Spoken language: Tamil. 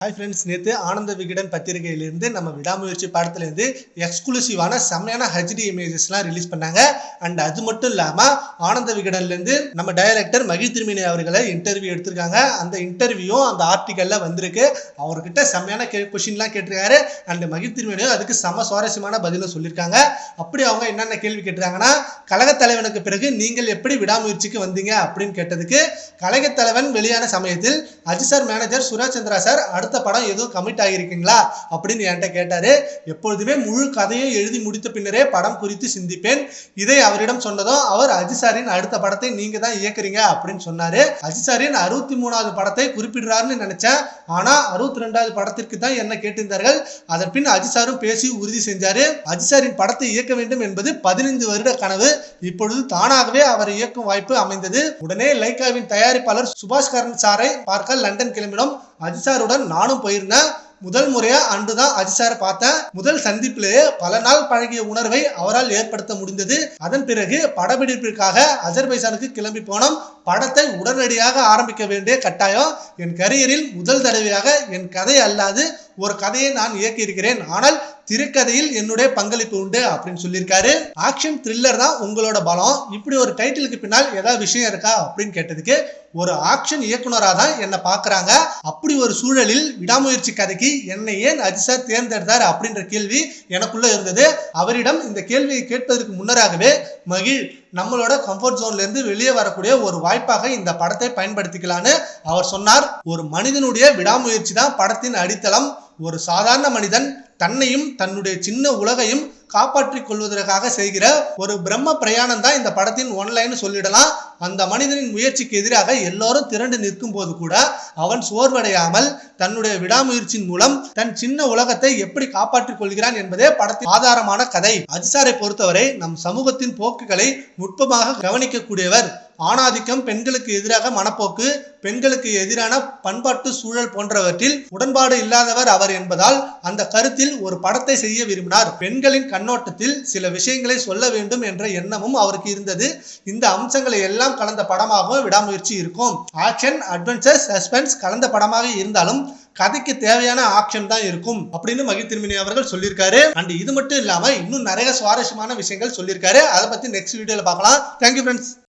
ஹாய் ஃப்ரெண்ட்ஸ் நேற்று ஆனந்த விகடன் பத்திரிகையிலிருந்து நம்ம விடாமுயற்சி படத்துலேருந்து எக்ஸ்க்ளூசிவான செம்மையான ஹெச்டி இமேஜஸ்லாம் ரிலீஸ் பண்ணாங்க. அண்ட் அது மட்டும் இல்லாமல் ஆனந்த விகடன்லேருந்து நம்ம டைரக்டர் மகிழ் அவர்களை இன்டர்வியூ எடுத்திருக்காங்க. அந்த இன்டர்வியூவும் அந்த ஆர்டிக்கலில் வந்திருக்கு. அவர்கிட்ட செம்மையான கே கொஷின்லாம் கேட்டிருக்காரு. அண்ட் மகிழ் திருமணியும் அதுக்கு செம சுவாரஸ்யமான பதிலும் சொல்லியிருக்காங்க அப்படி அவங்க என்னென்ன கேள்வி கேட்டிருக்காங்கன்னா கழக தலைவனுக்கு பிறகு நீங்கள் எப்படி விடாமுயற்சிக்கு வந்தீங்க அப்படின்னு கேட்டதுக்கு கழகத் தலைவன் வெளியான சமயத்தில் Ajith sir manager Suresh Chandra sir அடுத்த அடுத்த படம் எதுவும் கமிட் ஆகியிருக்கீங்களா? அப்படின்னு என்கிட்ட கேட்டாரு. எப்பொழுதுமே முழு கதையை எழுதி முடித்த பின்னரே படம் குறித்து சிந்திப்பேன். இதை அவரிடம் சொன்னதும் அவர் அஜிசாரின் அடுத்த படத்தை நீங்க தான் இயக்குறீங்க அப்படின்னு சொன்னாரு. அஜிசாரின் அறுபத்தி மூணாவது படத்தை குறிப்பிடுறாருன்னு நினைச்சேன். ஆனா அறுபத்தி ரெண்டாவது படத்திற்கு தான் என்ன கேட்டிருந்தார்கள்? அதன் பின் அஜிசாரும் பேசி உறுதி செஞ்சாரு. அஜிசாரின் படத்தை இயக்க வேண்டும் என்பது பதினைந்து வருட கனவு. இப்பொழுது தானாகவே அவர் இயக்கும் வாய்ப்பு அமைந்தது. உடனே லைக்காவின் தயாரிப்பாளர் சுபாஷ் கரன் சாரை பார்க்க லண்டன் கிளம்பினோம். அஜித் சாருடன் நானும் போயிருந்தேன் முதல் முறையா அன்று தான் அஜித் சாரை பார்த்தேன் முதல் சந்திப்பிலேயே பல நாள் பழகிய உணர்வை அவரால் ஏற்படுத்த முடிந்தது. அதன் பிறகு படப்பிடிப்பிற்காக அஜர்பைசானுக்கு கிளம்பி போனோம். படத்தை உடனடியாக ஆரம்பிக்க வேண்டிய கட்டாயம் என் கரியரில் முதல் தடவையாக என் கதை அல்லாது ஒரு கதையை நான் இயக்கியிருக்கிறேன். ஆனால் திரைக்கதையில் என்னுடைய பங்களிப்பு உண்டு அப்படின்னு சொல்லியிருக்காரு. ஆக்ஷன் த்ரில்லர் தான் உங்களோட பலம். இப்படி ஒரு டைட்டிலுக்கு பின்னால் ஏதாவது விஷயம் இருக்கா அப்படின்னு கேட்டதுக்கு ஒரு ஆக்ஷன் இயக்குனராக தான் என்னை பார்க்குறாங்க. அப்படி ஒரு சூழலில் விடாமுயற்சி கதைக்கு என்னை ஏன் அஜிசா தேர்ந்தெடுத்தார் அப்படின்ற கேள்வி எனக்குள்ள இருந்தது. அவரிடம் இந்த கேள்வியை கேட்பதற்கு முன்னராகவே மகிழ் நம்மளோட கம்ஃபர்ட் ஜோன்லேருந்து வெளியே வரக்கூடிய ஒரு வாய்ப்பாக இந்த படத்தை பயன்படுத்திக்கலான்னு அவர் சொன்னார். ஒரு மனிதனுடைய விடாமுயற்சி தான் படத்தின் அடித்தளம். ஒரு சாதாரண மனிதன் தன்னையும் தன்னுடைய சின்ன உலகையும் காப்பாற்றிக் கொள்வதற்காக செய்கிற ஒரு பிரம்ம பிரயாணம் தான் இந்த படத்தின் ஒன்லைன் சொல்லிடலாம். அந்த மனிதனின் முயற்சிக்கு எதிராக எல்லோரும் திரண்டு நிற்கும் போது கூட அவன் சோர்வடையாமல் தன்னுடைய விடாமுயற்சியின் மூலம் தன் சின்ன உலகத்தை எப்படி காப்பாற்றிக் கொள்கிறான் என்பதே படத்தின் ஆதாரமான கதை. அஜிசாரை பொறுத்தவரை நம் சமூகத்தின் போக்குகளை நுட்பமாக கவனிக்கக்கூடியவர் ஆணாதிக்கம் பெண்களுக்கு எதிராக மனப்போக்கு பெண்களுக்கு எதிரான பண்பாட்டு சூழல் போன்றவற்றில் உடன்பாடு இல்லாதவர் அவர் என்பதால் அந்த கருத்தில் ஒரு படத்தை செய்ய விரும்பினார். பெண்களின் கண்ணோட்டத்தில் சில விஷயங்களை சொல்ல வேண்டும் என்ற எண்ணமும் அவருக்கு இருந்தது. இந்த அம்சங்களை எல்லாம் கலந்த படமாகவும் விடாமுயற்சி இருக்கும். ஆக்ஷன் அட்வென்ச்சர் சஸ்பென்ஸ் கலந்த படமாக இருந்தாலும் கதைக்கு தேவையான ஆக்ஷன் தான் இருக்கும் அப்படின்னு மகி திருமணி அவர்கள் சொல்லியிருக்காரு. அண்ட் இது மட்டும் இல்லாம இன்னும் நிறைய சுவாரஸ்யமான விஷயங்கள் சொல்லியிருக்காரு. அதை பத்தி நெக்ஸ்ட் வீடியோல பார்க்கலாம். Thank you friends